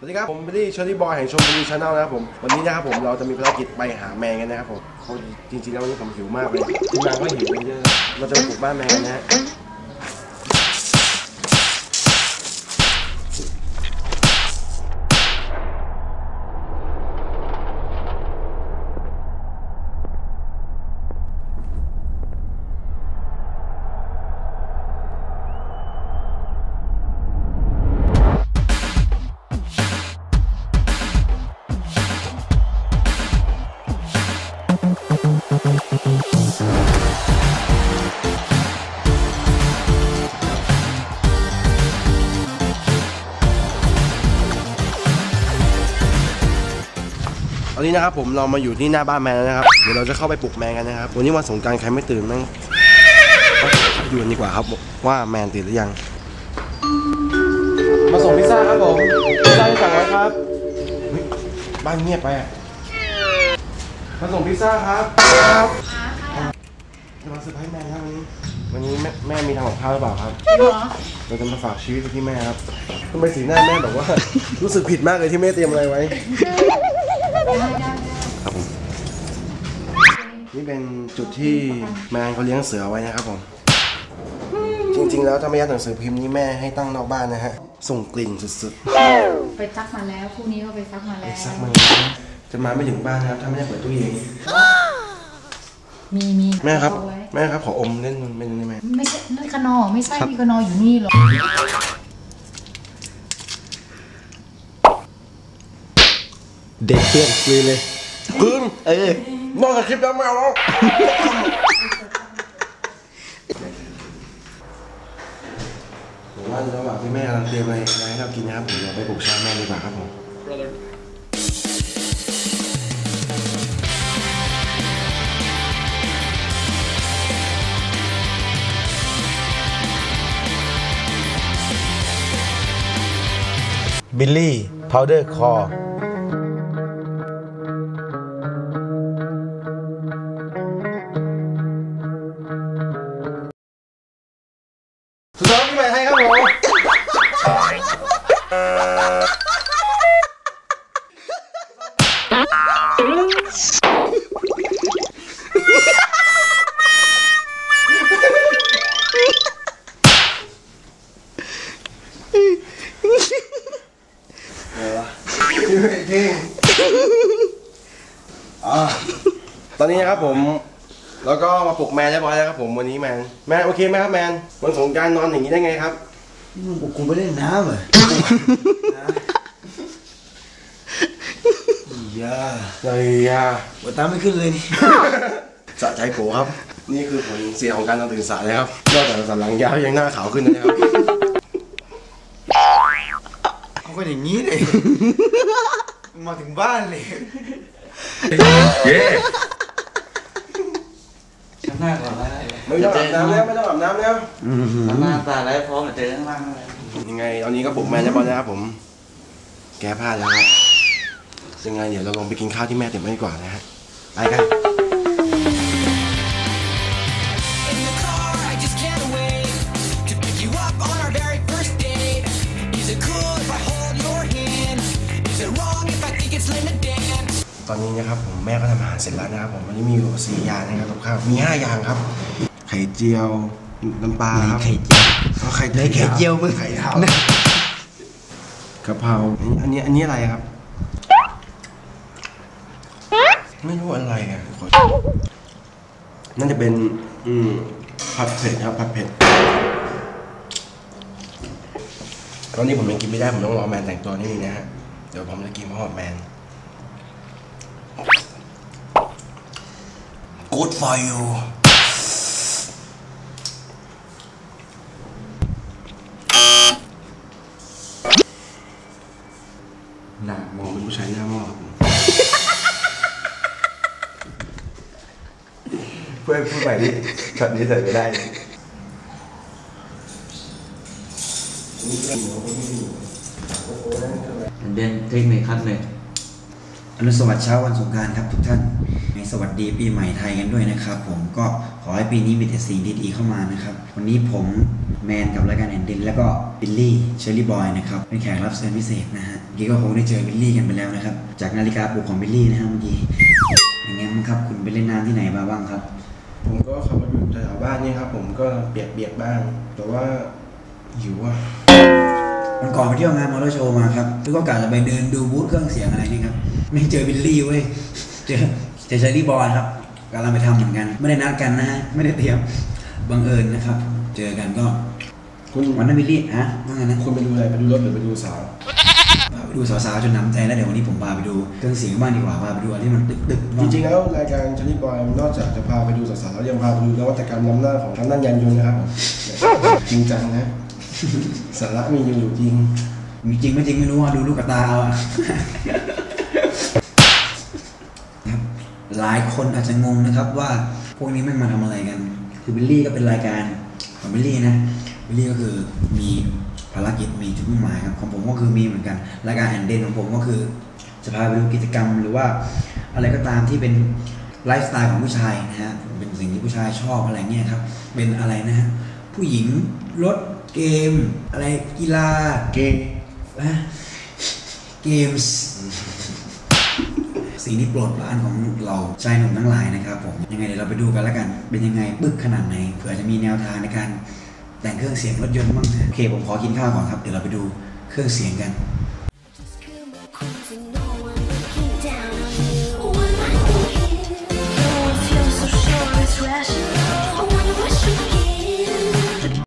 สวัสดีครับ ผมเป็นที่ชอรี่บอยแห่งชมบุรีชาแนลนะครับผม วันนี้นะครับผมเราจะมีภารกิจไปหาแมงกันนะครับผมจริงๆแล้ววันนี้ผมหิวมากเลยทีมงานก็หิวเยอะเราจะไปปลูกบ้านแมงกันนะฮะ นี้นะครับผมเรามาอยู่ที่หน้าบ้านแมงแล้วนะครับ เดี๋ยวเราจะเข้าไปปลุกแมงกันนะครับ วันนี้วันสงกรารใครไม่ตื่นแม่งอยู่กันดีกว่าครับว่าแมนตื่นหรือยัง มาส่งพิซซ่าครับผมพิซซ่าที่สั่งไว้ครับเฮ้ยบ้านเงียบไปอะมาส่งพิซซ่าครับครับจะมาเซอร์ไพรส์แมนครับวันนี้ วันนี้แม่แม่มีทำกับข้าวหรือเปล่าครับเราจะมาฝากชีวิตไว้ที่แม่ครับทำไมสีหน้าแม่แบบว่า รู้สึกผิดมากเลยที่แม่เตรียมอะไรไว้ ครับผมนี่เป็นจุดที่แมนเขาเลี้ยงเสือไว้นะครับผมจริงๆ แล้วถ้าไม่ยัดหนังสือพิมพ์นี่แม่ให้ตั้งนอกบ้านนะฮะส่งกลิ่นสุดไปซักมาแล้วพรุ่งนี้ก็ไปซักมาๆแล้ไอ้วซักมันจะมาไม่ถึงบ้านนะครับถ้าไม่ได้เปิดตู้เย็นมีมีแม่ครับเอาไว้แม่ครับขออมเล่นมันเป็นได้ไหมไม่ใช่นั่นขนอไม่ใช่มีขนออยู่นี่หรอ เด็กเพื่อนคุยเลยคืนเออนอกจากคลิปแล้วไม่เอาแล้วผมว่าระหว่างที่แม่กำลังเตรียมอะไรอะไรให้เรากินนะครับผมเราไปปลุกเช้าแม่ดีกว่าครับผม บิลลี่พาวเดอร์คอ เพลงอ่าตอนนี้นะครับผม แล้วก็มาปลุกแมนเรียบร้อยแล้วครับผมวันนี้แมนแมนโอเคไหมครับแมนวันสงกรารนอนอย่างนี้ได้ไงครับกูไม่เล่นน้ำเหรออย่าเฮ้ยอะหัวตาไม่ขึ้นเลยนี่สะใจโกครับ นี่คือผลเสียของการนอนตื่นสายนะครับนอกจากสันหลังยาวยังหน้าขาวขึ้นนะครับ เขาก็อย่างนี้เลย มาถึงบ้านเลยข้างหน้าก่อนแล้วไม่ต้องอาบน้ำแล้วไม่ต้องอาบน้ำแล้วข้างหน้าตาแล้วพร้อมจะเจอข้างล่างเลยยังไงตอนนี้ก็ปลุกแมนเรียบร้อยแล้วครับผม แก้ผ้าแล้วครับยังไงเดี๋ยวเราลงไปกินข้าวที่แม่เตรียมไว้ดีกว่านะฮะไปกัน ตอนนี้นะครับผมแม่ก็ทำอาหารเสร็จแล้วนะครับผมวันนี้มีอยู่สี่อย่างนะครับกับข้าวมีห้าอย่างครับ ไข่เจียวน้ำปลาครับไข่เจียวเอาไข่ในไข่เจียวมึงไข่ดาวกะเพราอันนี้อันนี้อะไรครับ ไม่รู้อะไรอะขอน่าจะเป็นอืมผัดเผ็ดครับผัดเผ็ดตอนนี้ผมยังกินไม่ได้ผมต้องรอแมนแต่งตัวนิดนึงนะฮะเดี๋ยวผมจะกินพร้อมกับแมน Good for you หนักมองเป็นผู้ชายหน้าหม้อครับผมเพื่ อรุณสวัสดิ์เช้าวันสงการครับทุกท่านในสวัสดีปีใหม่ไทยกันด้วยนะครับ ผมก็ขอให้ปีนี้มีแต่สิ่งดีๆเข้ามานะครับ วันนี้ผมแมนกับรายการแอนดินแล้วก็บิลลี่เชอร์รี่บอยนะครับเป็นแขกรับเชิญพิเศษนะฮะเมื่อกี้ก็คงได้เจอบิลลี่กันไปแล้วนะครับ จากนาฬิกาปลุกของบิลลี่นะฮะเมื่อกี้อย่างเงี้ยมั้งครับคุณไปเล่นน้ำที่ไหนมาบ้างครับ ผมก็ขับมาอยู่แถวบ้านนี่ครับผมก็เปียกเบียกๆบ้าง แต่ว่าหิวอะ วันก่อนไปเที่ยวงานมอเตอร์โชว์มาครับแล้วก็กะจะไปเดินดูบูธเครื่องเสียงอะไรนี่ครับ ไม่เจอบิลลี่เว้ย เจอเจอเชอรี่บอยครับกำลังไปทำเหมือนกัน ไม่ได้นัดกันนะฮะ ไม่ได้เตรียม บังเอิญนะครับ เจอกันก็คุณวันนั้นบิลลี่ฮะว่าไงนะ คุณไปดูอะไร ไปดูรถหรือไปดูสาวพาไปดูสาวๆจนหนำใจแล้วเดี๋ยววันนี้ผมพาไปดูเครื่องเสียงบ้างดีกว่าพาไปดูอะไรที่มันตึกๆจบ้างริงๆแล้วรายการชนิดบอยนอกจากจะพาไปดูสาวๆแล้วยังพาไปดูนวัตกรรมล้ำหน้าของทางด้านยานยนต์นะครับผมจริงจังนะ สาระมีอยู่จริง มีจริงไม่จริงไม่รู้อะดูลูกกระตาเอาอะหลายคนอาจจะงงนะครับว่าพวกนี้ไม่มาทำอะไรกัน คือบิลลี่ก็เป็นรายการของบิลลี่นะบิลลี่ก็คือมีภารกิจมีจุดมุ่งหมายครับของผมก็คือมีเหมือนกัน รายการแอนเดนของผมก็คือจะพาไปดูกิจกรรมหรือว่าอะไรก็ตามที่เป็นไลฟ์สไตล์ของผู้ชายนะฮะเป็นสิ่งที่ผู้ชายชอบอะไรเงี้ยครับเป็นอะไรนะฮะผู้หญิงรถ เกม อะไรกีฬาเกมนะเกมส์สิ่งที่ปลดปรานของเราชายหนุ่มทั้งหลายนะครับผมยังไงเดี๋ยวเราไปดูกันแล้วกัน เป็นยังไงปึกขนาดไหนเผื่อจะมีแนวทางในการแต่งเครื่องเสียงรถยนต์บ้างโอเคผมขอกินข้าวก่อนครับเดี๋ยวเราไปดูเครื่องเสียงกัน Rational.